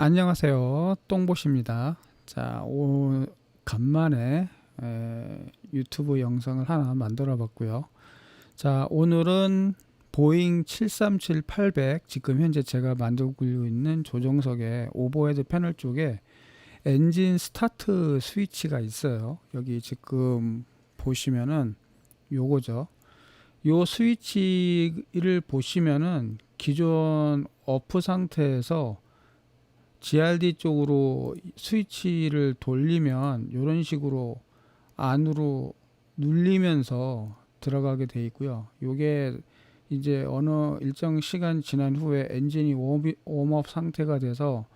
안녕하세요. 똥보십니다. 자, 오, 간만에 에, 유튜브 영상을 하나 만들어 봤고요. 자, 오늘은 보잉 737-800 지금 현재 제가 만들고 있는 조종석의 오버헤드 패널 쪽에 엔진 스타트 스위치가 있어요. 여기 지금 보시면은 요거죠. 요 스위치를 보시면은 기존 어프 상태에서 GRD 쪽으로 스위치를 돌리면 이런 식으로 안으로 눌리면서 들어가게 돼 있고요. 요게 이제 어느 일정 시간 지난 후에 엔진이 웜업 상태가 돼서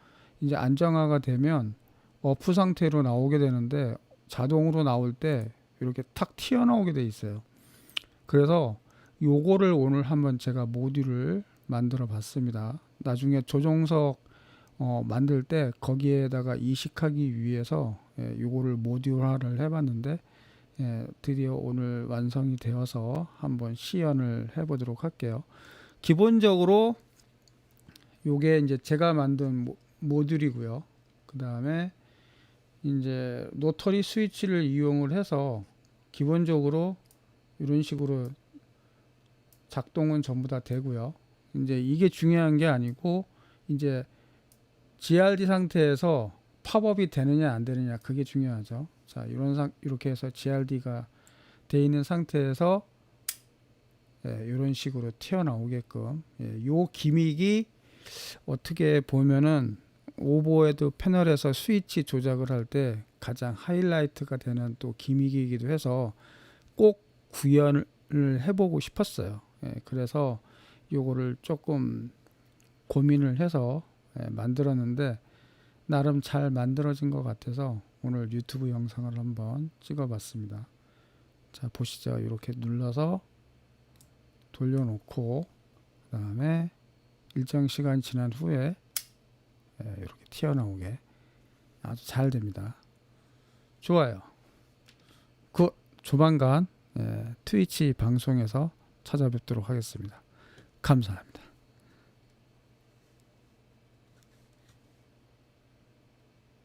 이제 안정화가 되면 어프 상태로 나오게 되는데 자동으로 나올 때 이렇게 탁 튀어나오게 돼 있어요. 그래서 요거를 오늘 한번 제가 모듈을 만들어 봤습니다. 나중에 조종석 어, 만들 때 거기에다가 이식하기 위해서 예, 요거를 모듈화를 해봤는데 예, 드디어 오늘 완성이 되어서 한번 시연을 해보도록 할게요. 기본적으로 요게 이제 제가 만든 모, 모듈이고요. 그 다음에 이제 노터리 스위치를 이용을 해서 기본적으로 이런 식으로 작동은 전부 다 되고요. 이제 이게 중요한 게 아니고 이제 GRD 상태에서 팝업이 되느냐 안 되느냐 그게 중요하죠. 자 이런 상 이렇게 해서 GRD가 돼 있는 상태에서 예, 이런 식으로 튀어나오게끔 예, 요 기믹이 어떻게 보면은 오버헤드 패널에서 스위치 조작을 할 때 가장 하이라이트가 되는 또 기믹이기도 해서 꼭 구현을 해보고 싶었어요. 예, 그래서 요거를 조금 고민을 해서 예, 만들었는데 나름 잘 만들어진 것 같아서 오늘 유튜브 영상을 한번 찍어봤습니다. 자 보시죠. 이렇게 눌러서 돌려놓고 그 다음에 일정 시간 지난 후에 예, 이렇게 튀어나오게 아주 잘 됩니다. 좋아요. 그 조만간 예, 트위치 방송에서 찾아뵙도록 하겠습니다. 감사합니다.